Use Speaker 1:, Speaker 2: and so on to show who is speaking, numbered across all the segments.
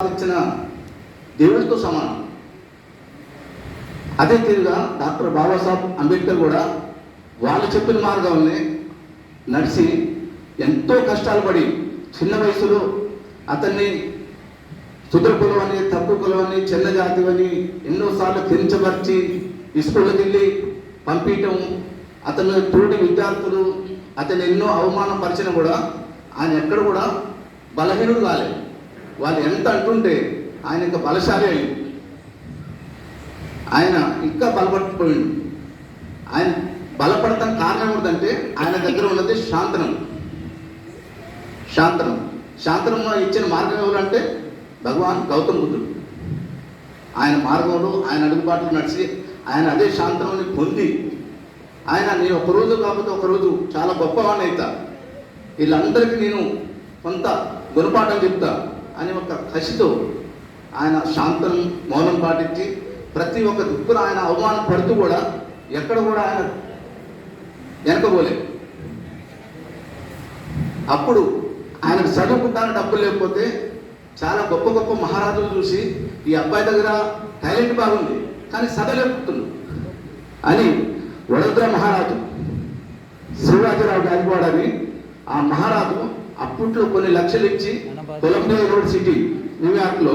Speaker 1: ఇచ్చిన దేవుడితో సమానం. అదే తీరుగా డాక్టర్ బాబాసాహెబ్ అంబేద్కర్ కూడా వాళ్ళు చెప్పిన మార్గాల్ని నడిచి ఎంతో కష్టాలు పడి చిన్న వయసులో అతన్ని శుద్ర కులం అని తక్కువ కులం అని చిన్న జాతి అని ఎన్నోసార్లు కించపరిచి స్కూళ్ళకి వెళ్ళి పంపించటం అతను తోటి విద్యార్థులు అతను ఎన్నో అవమానపరిచినా కూడా ఆయన ఎక్కడ కూడా బలహీనుడు కాలేదు. వాళ్ళు ఎంత అంటుంటే ఆయన ఇంకా బలశాలి అయింది ఆయన ఇంకా బలపడిపోయింది ఆయన బలపడటం కారణం ఏంటంటే ఆయన దగ్గర ఉన్నది శాంతనం. శాంతనం. శాంతనంలో ఇచ్చిన మార్గం ఎవరంటే భగవాన్ గౌతమ బుద్ధుడు. ఆయన మార్గంలో ఆయన అడుగుబాట్లు నడిచి ఆయన అదే శాంతనాన్ని పొంది ఆయన నేను ఒకరోజు కాకపోతే ఒకరోజు చాలా గొప్పవాణి అవుతా. వీళ్ళందరికీ నేను కొంత గుణపాఠం చెప్తా. అని ఒక కసితో ఆయన శాంతం మౌనం పాటించి ప్రతి ఒక్క దిక్కున ఆయన అవమానం పడుతూ కూడా ఎక్కడ కూడా ఆయన వెనకపోలేదు అప్పుడు ఆయనకు చదువుకుంటాను డబ్బులు లేకపోతే చాలా గొప్ప గొప్ప మహారాజులు చూసి ఈ అబ్బాయి దగ్గర టాలెంట్ బాగుంది కానీ చదవలేకపోతున్నాడు అని వడోదర మహారాజు శివరాజరావు గారివాడ అని ఆ మహారాజు అప్పట్లో కొన్ని లక్షలు ఇచ్చి కొలంబియా యూనివర్సిటీ న్యూయార్క్లో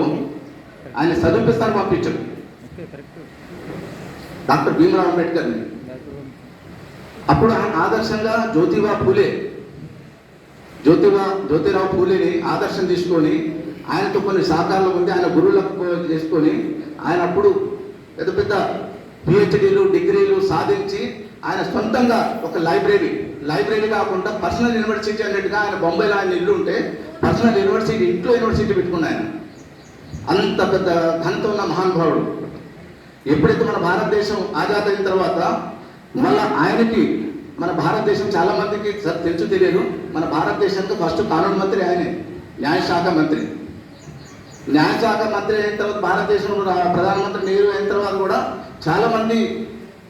Speaker 1: ఆయన చదివిస్తాను
Speaker 2: కరెక్ట్.
Speaker 1: డాక్టర్ భీమరావు అంబేద్కర్ని అప్పుడు ఆయన ఆదర్శంగా జ్యోతిబా పూలే జ్యోతిబా జ్యోతిరావు పూలేని ఆదర్శం తీసుకొని ఆయనతో కొన్ని సహకారాలు ఉంది ఆయన గురువులకు చేసుకొని ఆయన అప్పుడు పెద్ద పెద్ద పిహెచ్డీలు డిగ్రీలు సాధించి ఆయన సొంతంగా ఒక లైబ్రరీ. లైబ్రరీ కాకుండా పర్సనల్ యూనివర్సిటీ అన్నట్టుగా ఆయన బొంబాయిలో ఆయన ఇల్లు ఉంటే పర్సనల్ యూనివర్సిటీ ఇంట్లో యూనివర్సిటీ పెట్టుకున్న ఆయన. అంత పెద్ద ఘనత ఉన్న మహానుభావుడు. ఎప్పుడైతే మన భారతదేశం ఆజాద్ అయిన తర్వాత మళ్ళా ఆయనకి మన భారతదేశం చాలా మందికి తెలుసు తెలియదు. మన భారతదేశంతో ఫస్ట్ కానూన్ మంత్రి ఆయనే. న్యాయశాఖ మంత్రి. న్యాయశాఖ మంత్రి అయిన తర్వాత భారతదేశంలో ప్రధానమంత్రి నెహ్రూ అయిన తర్వాత కూడా చాలా మంది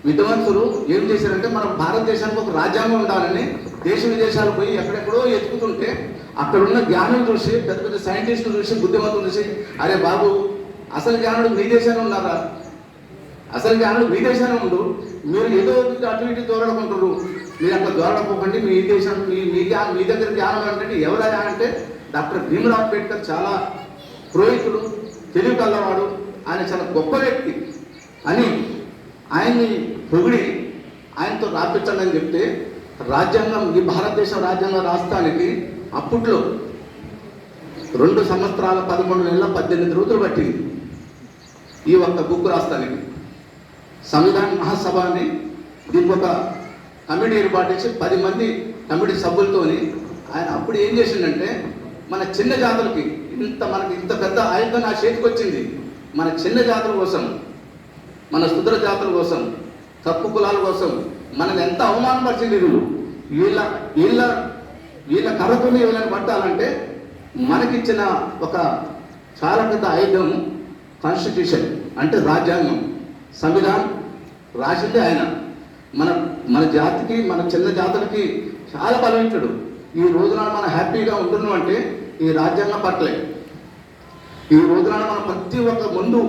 Speaker 1: విద్వాంసులు ఏం చేశారంటే మన భారతదేశానికి ఒక రాజ్యాంగం ఉండాలని దేశ విదేశాలు పోయి ఎక్కడెక్కడో ఎత్తుకుతుంటే అక్కడ ఉన్న జ్ఞానం చూసి పెద్ద పెద్ద సైంటిస్టులు చూసి బుద్ధిమంతులు చూసి అరే బాబు అసలు జ్ఞానుడు మీ దేశాన్ని ఉన్నారా? అసలు జ్ఞానుడు మీ దేశాన్ని ఉండు. మీరు ఏదో అటు ఇటు దూరడుకుంటారు మీరు అక్కడ దూరడుకోకండి మీ దేశం మీ మీ మీ దగ్గర జ్ఞానం అంటే ఎవరైనా అంటే డాక్టర్ భీమరావు అంబేద్కర్ చాలా పురోహితుడు తెలివి కలవాడు ఆయన చాలా గొప్ప వ్యక్తి. అని ఆయన్ని పొగిడి ఆయనతో రాపించండి అని చెప్తే రాజ్యాంగం ఈ భారతదేశం రాజ్యాంగం రాష్ట్రానికి అప్పట్లో రెండు సంవత్సరాల పదకొండు నెలల పద్దెనిమిది రోజులు పట్టింది ఈ ఒక్క బుక్ రాస్తానికి సంవిధాన మహాసభ అని దీనికి ఒక కమిటీ ఏర్పాటు చేసి పది మంది కమిటీ సభ్యులతోని ఆయన అప్పుడు ఏం చేసిండంటే మన చిన్న జాతులకి ఇంత మనకి ఇంత పెద్ద ఆయుధం నా చేతికి వచ్చింది మన చిన్న జాతుల కోసం మన శుద్ర జాతుల కోసం తప్పు కులాల కోసం మనల్ని ఎంత అవమానపరిచింది వీళ్ళు వీళ్ళ వీళ్ళ వీళ్ళ కర్రతోనే వీళ్ళని పట్టాలంటే మనకిచ్చిన ఒక చాలా పెద్ద ఆయుధం కాన్స్టిట్యూషన్ అంటే రాజ్యాంగం. సంవిధానం రాసిందే ఆయన. మన మన జాతికి మన చిన్న జాతులకి చాలా బలవంతుడు. ఈ రోజున మనం హ్యాపీగా ఉంటున్నాం అంటే ఈ రాజ్యాంగం పట్లే. ఈ రోజున మనం ప్రతి ఒక్క ముందు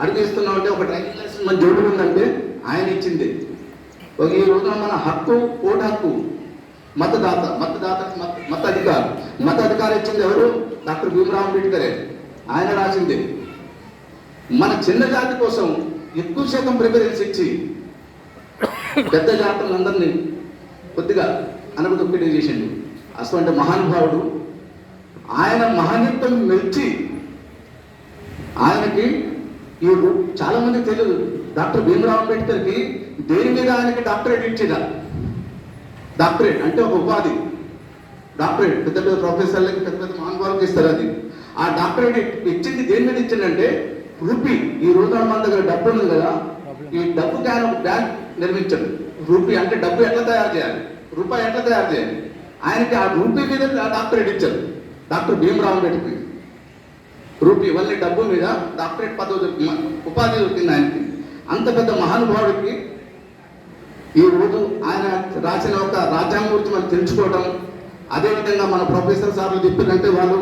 Speaker 1: అడిగిస్తున్నాం అంటే ఒక డ్రైవింగ్ లైసెన్స్ మన జోడు ఉందంటే ఆయన ఇచ్చింది. ఒక ఈ రోజున మన హక్కు ఓటు హక్కు మతదాత మతదాత మత మత అధికారం మత అధికారం ఇచ్చింది ఎవరు? డాక్టర్ భీమరావు అంబేద్కరే. ఆయన రాసింది. మన చిన్న జాతి కోసం ఎక్కువ శాతం ప్రిఫరెన్స్ ఇచ్చి పెద్ద జాతులందరినీ కొద్దిగా అనగదొక్కిడి చేసిండు. అటువంటి మహానుభావుడు ఆయన మహానిత్వం మెచ్చి ఆయనకి ఈ రూ- చాలా మంది తెలియదు. డాక్టర్ భీమరావు అంబేద్కర్కి దేని మీద ఆయనకి డాక్టరేట్ ఇచ్చిందా? డాక్టరేట్ అంటే ఒక ఉపాధి. డాక్టరేట్ పెద్ద పెద్ద ప్రొఫెసర్లకి పెద్ద పెద్ద మానవాళ్ళకి ఇస్తారు అది. ఆ డాక్టరేట్ ఇచ్చింది దేని మీద ఇచ్చిందంటే రూపీ ఈ రోజున మన దగ్గర డబ్బు ఉంది కదా ఈ డబ్బు ఆయన ఒక బ్యాంక్ నిర్మించాడు. రూపీ అంటే డబ్బు ఎట్లా తయారు చేయాలి? రూపాయి ఎట్లా తయారు చేయాలి? ఆయనకి ఆ రూపీ మీద డాక్టరేట్ ఇచ్చారు. డాక్టర్ భీమరావు అంబేద్కర్ రూపీ వల్లే డబ్బు మీద డాక్టరేట్ పదవి దొరికింది ఉపాధి దొరికింది ఆయనకి. అంత పెద్ద మహానుభావుడికి ఈ రోజు ఆయన రాసిన ఒక రాజ్యాంగం గురించి మనం తెలుసుకోవడం అదేవిధంగా మన ప్రొఫెసర్ సార్లు చెప్పినట్టే వాళ్ళు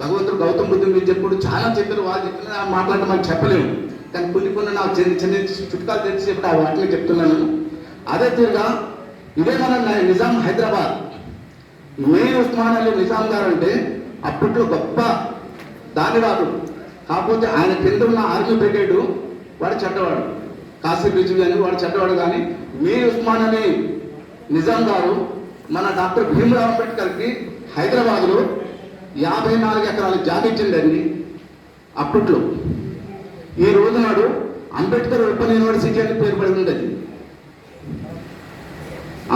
Speaker 1: భగవంతుడు గౌతమ బుద్ధుని గురించి చెప్పుడు చాలా చెప్పారు వాళ్ళు చెప్పిన మాట్లాడటం మనం చెప్పలేము. కానీ కొన్ని కొన్ని నాకు చిన్న చిన్న చుట్కాలు తెలిసి చెప్పి ఆ వాటిని చెప్తున్నాను. అదే తీరుగా ఇదే మన నిజాం హైదరాబాద్. మెయిన్ ఉస్మాన్ అలీ నిజాం గారు అంటే అప్పట్లో గొప్ప దానివాడు. కాకపోతే ఆయన కింద ఉన్న ఆర్మీ బ్రిగేడు వాడు చెడ్డవాడు. కాశీ బ్రిడ్జి కానీ వాడు చెడ్డవాడు కానీ మీర్ ఉస్మాన్ అనే నిజాం గారు మన డాక్టర్ భీమరావు అంబేద్కర్కి హైదరాబాద్లో యాభై నాలుగు ఎకరాలు జాతి ఇచ్చిండండి అప్పట్లో. ఈ రోజు నాడు అంబేద్కర్ ఓపెన్ యూనివర్సిటీ అని పేరు పడి ఉండేది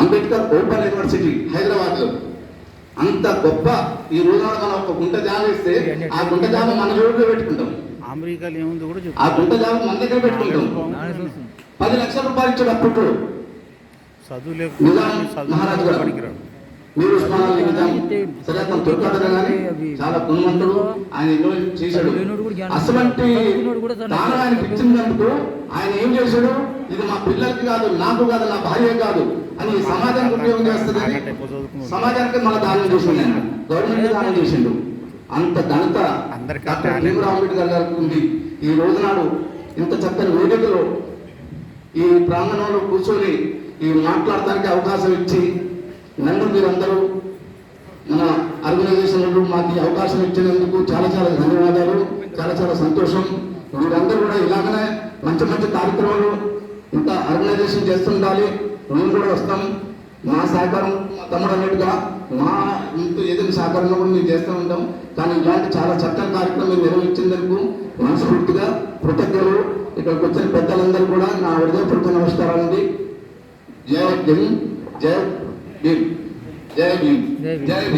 Speaker 1: అంబేద్కర్ ఓపెన్ యూనివర్సిటీ హైదరాబాద్లో. అంత గొప్ప ఈ రోజు నాడు మనం ఒక గుంట జామ ఇస్తే ఆ గుంట జామ మన రోడ్లో పెట్టుకుంటాం.
Speaker 2: అమెరికాలో ఏముంది కూడా
Speaker 1: ఆ గుంట జామ మన దగ్గర పెట్టుకుంటాం. పది లక్షల రూపాయలు ఇచ్చాడు మహారాజు గారు.
Speaker 2: పనికిరాడు
Speaker 1: మీరు ఉస్మాన్ అలీ నిజాం సరే అతను దుర్గాధర గాని చాలా గుణవంతుడు. ఆయన ఎన్నో చేశాడు. అసలంటి తాను ఆయన ఇచ్చినందుకు ఆయన ఏం చేశాడు? ఇది మా పిల్లలకి కాదు నాకు కాదు నా భార్య కాదు. అని ఈ సమాజానికి ఉపయోగం
Speaker 2: చదువుకున్నాడు.
Speaker 1: సమాజానికి మన దానం ఆయన. గవర్నమెంట్ దానం చేసిండు. అంత ఘనత డాక్టర్. భీమరావు అంబేద్కర్ గారికి ఉంది. ఈ రోజు నాడు ఇంత చక్కని వేదికలో ఈ ప్రాంగణంలో కూర్చొని ఈ మాట్లాడటానికి అవకాశం ఇచ్చి నన్ను మీరందరూ మన ఆర్గనైజేషన్ మాకు ఈ అవకాశం ఇచ్చినందుకు చాలా చాలా ధన్యవాదాలు చాలా చాలా సంతోషం. మీరందరూ కూడా ఇలాగనే మంచి మంచి కార్యక్రమాలు ఇంత ఆర్గనైజేషన్ చేస్తుండాలి. మేము కూడా వస్తాం. మా సహకారం మా తమ్ముడు అన్నట్టుగా మా ఇంట్లో ఏదైనా సహకారంలో కూడా మేము చేస్తూ ఉంటాం. కానీ ఇలాంటి చాలా చక్కని కార్యక్రమం మీరు నిర్వహించినందుకు మనస్ఫూర్తిగా కృతజ్ఞతలు. ఇక్కడికి వచ్చిన పెద్దలందరూ కూడా నా హృదయపూర్వక నమస్కారాలండి జై జయ జై భీమ్ జయ భీమ్
Speaker 3: జై భీమ్.
Speaker 1: భీమ్.